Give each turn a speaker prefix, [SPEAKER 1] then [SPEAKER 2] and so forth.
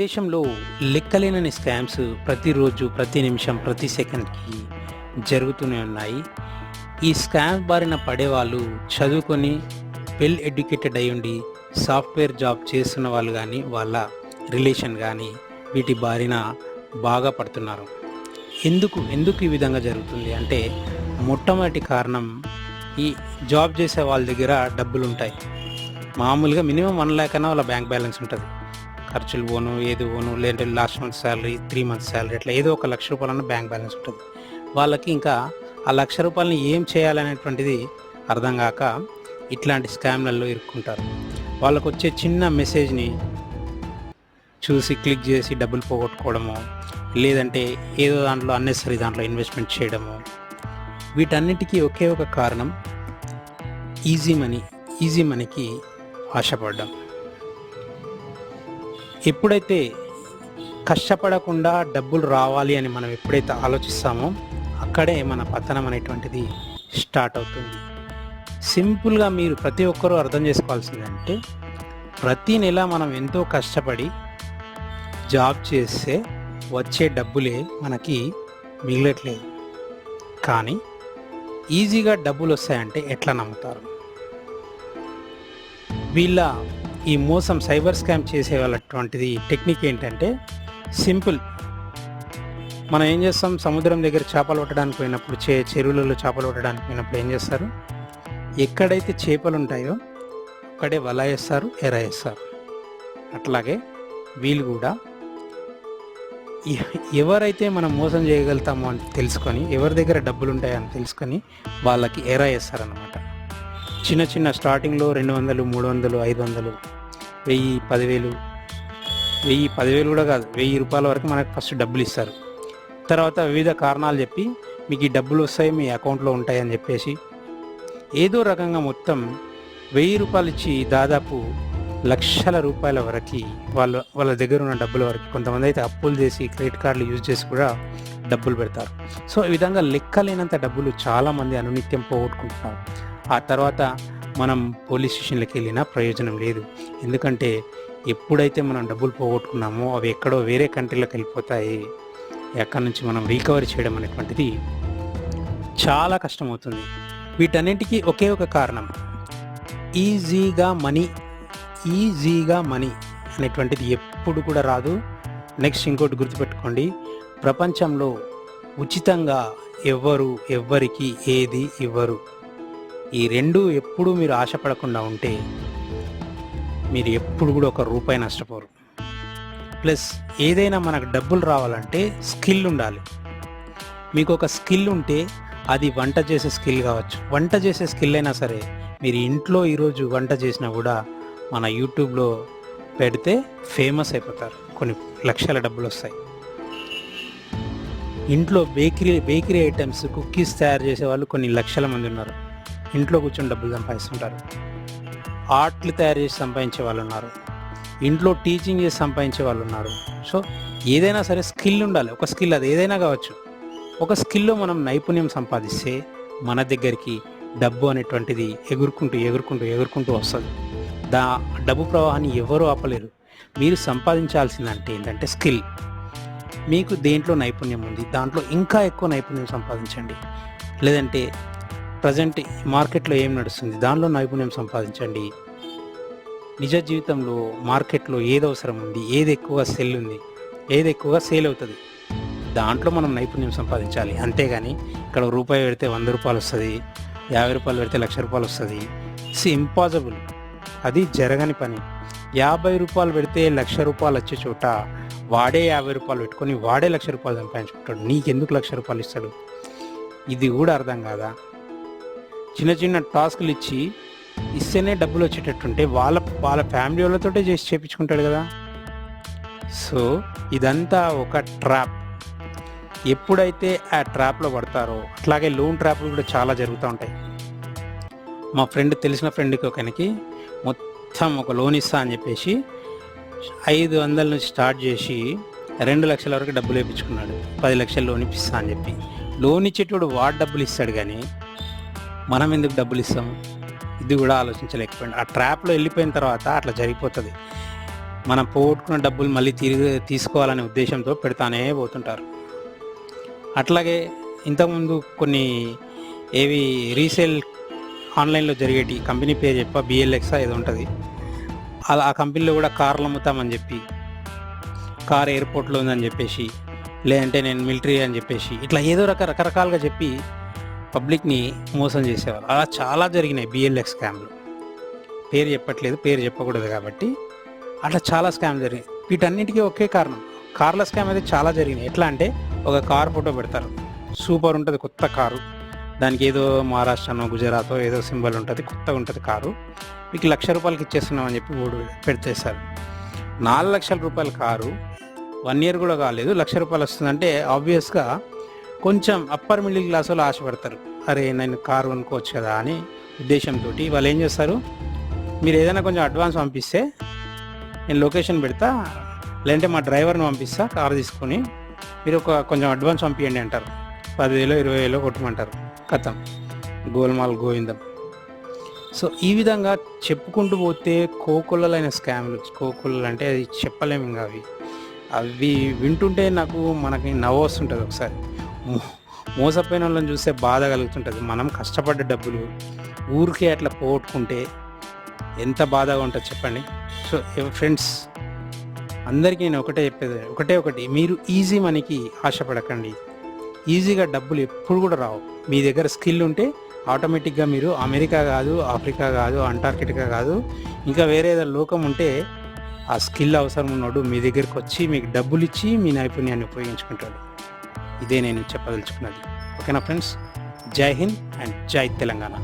[SPEAKER 1] దేశంలో లెక్కలేనని స్కామ్స్ ప్రతిరోజు ప్రతి నిమిషం ప్రతి సెకండ్కి జరుగుతూనే ఉన్నాయి. ఈ స్కామ్ బారిన పడేవాళ్ళు చదువుకొని వెల్ ఎడ్యుకేటెడ్ అయి ఉండి సాఫ్ట్వేర్ జాబ్ చేస్తున్న వాళ్ళు కానీ వాళ్ళ రిలేషన్ కానీ వీటి బారిన బాగా పడుతున్నారు. ఎందుకు ఎందుకు ఈ విధంగా జరుగుతుంది అంటే మొట్టమొదటి కారణం ఈ జాబ్ చేసే వాళ్ళ దగ్గర డబ్బులు ఉంటాయి మామూలుగా మినిమం వన్ ల్యాక్ అయినా వాళ్ళ బ్యాంక్ బ్యాలెన్స్ ఉంటుంది. ఖర్చులు పోను ఏది పోను లేదంటే last month salary three months salary అట్లా ఏదో ఒక లక్ష రూపాయలన్న బ్యాంక్ బ్యాలెన్స్ ఉంటుంది. వాళ్ళకి ఇంకా ఆ లక్ష రూపాయలని ఏం చేయాలనేటువంటిది అర్థం కాక ఇట్లాంటి స్కామ్లలో ఇరుక్కుంటారు. వాళ్ళకు వచ్చే చిన్న మెసేజ్ని చూసి క్లిక్ చేసి డబ్బులు పోగొట్టుకోవడము లేదంటే ఏదో దాంట్లో అన్నెసరీ దాంట్లో ఇన్వెస్ట్మెంట్ చేయడము. వీటన్నిటికీ ఒకే ఒక కారణం ఈజీ మనీ ఈజీ మనీకి ఆశపడ్డాం. ఎప్పుడైతే కష్టపడకుండా డబ్బులు రావాలి అని మనం ఎప్పుడైతే ఆలోచిస్తామో అక్కడే మన పతనం అనేటువంటిది స్టార్ట్ అవుతుంది. సింపుల్గా మీరు ప్రతి ఒక్కరూ అర్థం చేసుకోవాల్సిందంటే ప్రతి నెల మనం ఎంతో కష్టపడి జాబ్ చేస్తే వచ్చే డబ్బులే మనకి మిగలట్లేదు. కానీ ఈజీగా డబ్బులు వస్తాయంటే ఎట్లా నమ్ముతారు? వీళ్ళ ఈ మోసం సైబర్ స్కామ్ చేసే వాళ్ళటువంటిది టెక్నిక్ ఏంటంటే సింపుల్. మనం ఏం చేస్తాం? సముద్రం దగ్గర చేపలు పట్టడానికి పోయినప్పుడు చే చెరువులలో చేపలు పట్టడానికి పోయినప్పుడు ఏం చేస్తారు? ఎక్కడైతే చేపలు ఉంటాయో అక్కడే వల వేస్తారు ఎర వేస్తారు. అట్లాగే వీళ్ళు కూడా ఎవరైతే మనం మోసం చేయగలుగుతామో అని తెలుసుకొని ఎవరి దగ్గర డబ్బులు ఉంటాయని తెలుసుకొని వాళ్ళకి ఎర వేస్తారనమాట చిన్న చిన్న స్టార్టింగ్లో రెండు వందలు మూడు వందలు ఐదు వందలు వెయ్యి పదివేలు వెయ్యి పదివేలు కూడా కాదు వెయ్యి రూపాయల వరకు మనకు ఫస్ట్ డబ్బులు ఇస్తారు. తర్వాత వివిధ కారణాలు చెప్పి మీకు ఈ డబ్బులు వస్తాయి మీ అకౌంట్లో ఉంటాయి అని చెప్పేసి ఏదో రకంగా మొత్తం వెయ్యి రూపాయలు ఇచ్చి దాదాపు లక్షల రూపాయల వరకు వాళ్ళ వాళ్ళ దగ్గర ఉన్న డబ్బుల వరకు కొంతమంది అయితే అప్పులు చేసి క్రెడిట్ కార్డులు యూజ్ చేసి కూడా డబ్బులు పెడతారు. సో ఈ విధంగా లెక్కలేనంత డబ్బులు చాలామంది అనునిత్యం పోగొట్టుకుంటున్నారు. ఆ తర్వాత మనం పోలీస్ స్టేషన్లకు వెళ్ళినా ప్రయోజనం లేదు. ఎందుకంటే ఎప్పుడైతే మనం డబ్బులు పోగొట్టుకున్నామో అవి ఎక్కడో వేరే కంట్రీలోకి వెళ్ళిపోతాయి. ఎక్కడి నుంచి మనం రీకవరీ చేయడం అనేటువంటిది చాలా కష్టమవుతుంది. వీటన్నిటికీ ఒకే ఒక కారణం. ఈజీగా మనీ ఈజీగా మనీ అనేటువంటిది ఎప్పుడు కూడా రాదు. నెక్స్ట్ ఇంకోటి గుర్తుపెట్టుకోండి. ప్రపంచంలో ఉచితంగా ఎవ్వరు ఎవ్వరికి ఏది ఇవ్వరు. ఈ రెండు ఎప్పుడూ మీరు ఆశపడకుండా ఉంటే మీరు ఎప్పుడు కూడా ఒక రూపాయి నష్టపోరు. ప్లస్ ఏదైనా మనకు డబ్బులు రావాలంటే స్కిల్ ఉండాలి. మీకు ఒక స్కిల్ ఉంటే అది వంట చేసే స్కిల్ కావచ్చు. వంట చేసే స్కిల్ అయినా సరే మీరు ఇంట్లో ఈరోజు వంట చేసినా కూడా మన యూట్యూబ్లో పెడితే ఫేమస్ అయిపోతారు. కొన్ని లక్షల డబ్బులు వస్తాయి. ఇంట్లో బేకరీ బేకరీ ఐటమ్స్ కుక్కీస్ తయారు చేసే వాళ్ళు కొన్ని లక్షల మంది ఉన్నారు. ఇంట్లో కూర్చొని డబ్బులు సంపాదిస్తుంటారు. ఆర్ట్లు తయారు చేసి సంపాదించే వాళ్ళు ఉన్నారు ఇంట్లో టీచింగ్ చేసి సంపాదించే వాళ్ళు ఉన్నారు సో ఏదైనా సరే స్కిల్ ఉండాలి. ఒక స్కిల్ అది ఏదైనా కావచ్చు. ఒక స్కిల్లో మనం నైపుణ్యం సంపాదిస్తే మన దగ్గరికి డబ్బు అనేటువంటిది ఎగురుకుంటూ ఎగురుకుంటూ ఎగురుకుంటూ వస్తుంది. దా డబ్బు ప్రవాహాన్ని ఎవరూ ఆపలేరు. మీరు సంపాదించాల్సిందంటే ఏంటంటే స్కిల్. మీకు దేంట్లో నైపుణ్యం ఉంది దాంట్లో ఇంకా ఎక్కువ నైపుణ్యం సంపాదించండి. లేదంటే ప్రజెంట్ మార్కెట్లో ఏం నడుస్తుంది? దానిలో నైపుణ్యం సంపాదించండి. నిజ జీవితంలో మార్కెట్లో ఏది అవసరం ఉంది? ఏది ఎక్కువగా సెల్ ఉంది? ఏది ఎక్కువగా సేల్ అవుతుంది? దాంట్లో మనం నైపుణ్యం సంపాదించాలి. అంతేగాని ఇక్కడ రూపాయి పెడితే వంద రూపాయలు వస్తుంది యాభై రూపాయలు పెడితే లక్ష రూపాయలు వస్తుంది. ఇట్స్ ఇంపాసిబుల్ అది జరగని పని. యాభై రూపాయలు పెడితే లక్ష రూపాయలు వచ్చే చోట వాడే యాభై రూపాయలు పెట్టుకొని వాడే లక్ష రూపాయలు సంపాదించుకుంటాడు. నీకెందుకు లక్ష రూపాయలు ఇస్తాడు? ఇది కూడా అర్థం కాదా? చిన్న చిన్న టాస్క్లు ఇచ్చి ఇస్తేనే డబ్బులు వచ్చేటట్టుంటే వాళ్ళ వాళ్ళ ఫ్యామిలీ వాళ్ళతోటే చేసి చేపించుకుంటాడు కదా. సో ఇదంతా ఒక ట్రాప్. ఎప్పుడైతే ఆ ట్రాప్లో పడతారో అట్లాగే లోన్ ట్రాప్లు కూడా చాలా జరుగుతూ ఉంటాయి. మా ఫ్రెండ్ తెలిసిన ఫ్రెండ్కి ఒకనికి మొత్తం ఒక లోన్ ఇస్తా అని చెప్పేసి ఐదు వందల నుంచి స్టార్ట్ చేసి రెండు లక్షల వరకు డబ్బులు వేయించుకున్నాడు పది లక్షలు లోన్ ఇప్పిస్తా అని చెప్పి. లోన్ ఇచ్చేటోడు వాడు డబ్బులు ఇస్తాడు కానీ మనం ఎందుకు డబ్బులు ఇస్తాం? ఇది కూడా ఆలోచించలేకపోయింది ఆ ట్రాప్లో వెళ్ళిపోయిన తర్వాత అట్లా జరిగిపోతుంది. మనం పోగొట్టుకున్న డబ్బులు మళ్ళీ తిరిగి తీసుకోవాలనే ఉద్దేశంతో పెడతానే పోతుంటారు. అట్లాగే ఇంతకుముందు కొన్ని ఏవి రీసేల్ ఆన్లైన్లో జరిగేటి కంపెనీ పేరు చెప్ప బిఎల్ఎక్స్ ఏదో ఉంటుంది. అలా ఆ కంపెనీలో కూడా కార్లు అమ్ముతామని చెప్పి కార్ ఎయిర్పోర్ట్లో ఉందని చెప్పేసి లేదంటే నేను మిలిటరీ అని చెప్పేసి ఇట్లా ఏదో రక రకరకాలుగా చెప్పి పబ్లిక్ని మోసం చేసేవారు. అలా చాలా జరిగినాయి బిఎల్ఎక్స్ స్కామ్లు. పేరు చెప్పట్లేదు పేరు చెప్పకూడదు కాబట్టి. అట్లా చాలా స్కామ్ జరిగాయి వీటన్నిటికీ ఒకే కారణం. కార్ల స్కామ్ అయితే చాలా జరిగినాయి. ఎట్లా అంటే ఒక కార్ ఫోటో పెడతారు. సూపర్ ఉంటుంది కొత్త కారు. దానికి ఏదో మహారాష్ట్రనో గుజరాతో ఏదో సింబల్ ఉంటుంది కొత్తగా ఉంటుంది కారు. మీకు లక్ష రూపాయలకి ఇచ్చేస్తున్నాం అని చెప్పి ఓడి పెడితేస్తారు. నాలుగు లక్షల రూపాయల కారు వన్ ఇయర్ కూడా కాలేదు లక్ష రూపాయలు వస్తుందంటే ఆబ్వియస్గా కొంచెం అప్పర్ మిడిల్ క్లాస్ వాళ్ళు ఆశపడతారు. అరే నేను కారు కొనుక్కోవచ్చు కదా అని ఉద్దేశంతో వాళ్ళు ఏం చేస్తారు? మీరు ఏదైనా కొంచెం అడ్వాన్స్ పంపిస్తే నేను లొకేషన్ పెడతా లేదంటే మా డ్రైవర్ని పంపిస్తా కారు తీసుకొని మీరు ఒక కొంచెం అడ్వాన్స్ పంపించండి అంటారు. పదివేలు ఇరవై వేలు కొట్టమంటారు. కథం. గోల్మాల్ గోవిందం. సో ఈ విధంగా చెప్పుకుంటూ పోతే కోకులలైన స్కామ్లు కోకులలు అంటే అది చెప్పలేము ఇంకా అవి. అవి వింటుంటే నాకు మనకి నవ్వు వస్తుంటుంది ఒకసారి. మోసపోయిన వాళ్ళని చూస్తే బాధ కలుగుతుంటుంది. మనం కష్టపడ్డ డబ్బులు ఊరికే అట్లా పోగొట్టుకుంటే ఎంత బాధగా ఉంటుంది చెప్పండి. సో ఫ్రెండ్స్ అందరికీ నేను ఒకటే చెప్పేది ఒకటే ఒకటి. మీరు ఈజీ మనీకి ఆశపడకండి. ఈజీగా డబ్బులు ఎప్పుడు కూడా రావు. మీ దగ్గర స్కిల్ ఉంటే ఆటోమేటిక్గా మీరు అమెరికా కాదు ఆఫ్రికా కాదు అంటార్కిటికా కాదు ఇంకా వేరే ఏదైనా లోకం ఉంటే ఆ స్కిల్ అవసరం ఉన్నాడు మీ దగ్గరికి వచ్చి మీకు డబ్బులు ఇచ్చి మీ నైపుణ్యాన్ని ఉపయోగించుకుంటాడు. ఇదే నేను చెప్పదలుచుకున్నది. ఓకేనా ఫ్రెండ్స్? జై హింద్ అండ్ జై తెలంగాణ.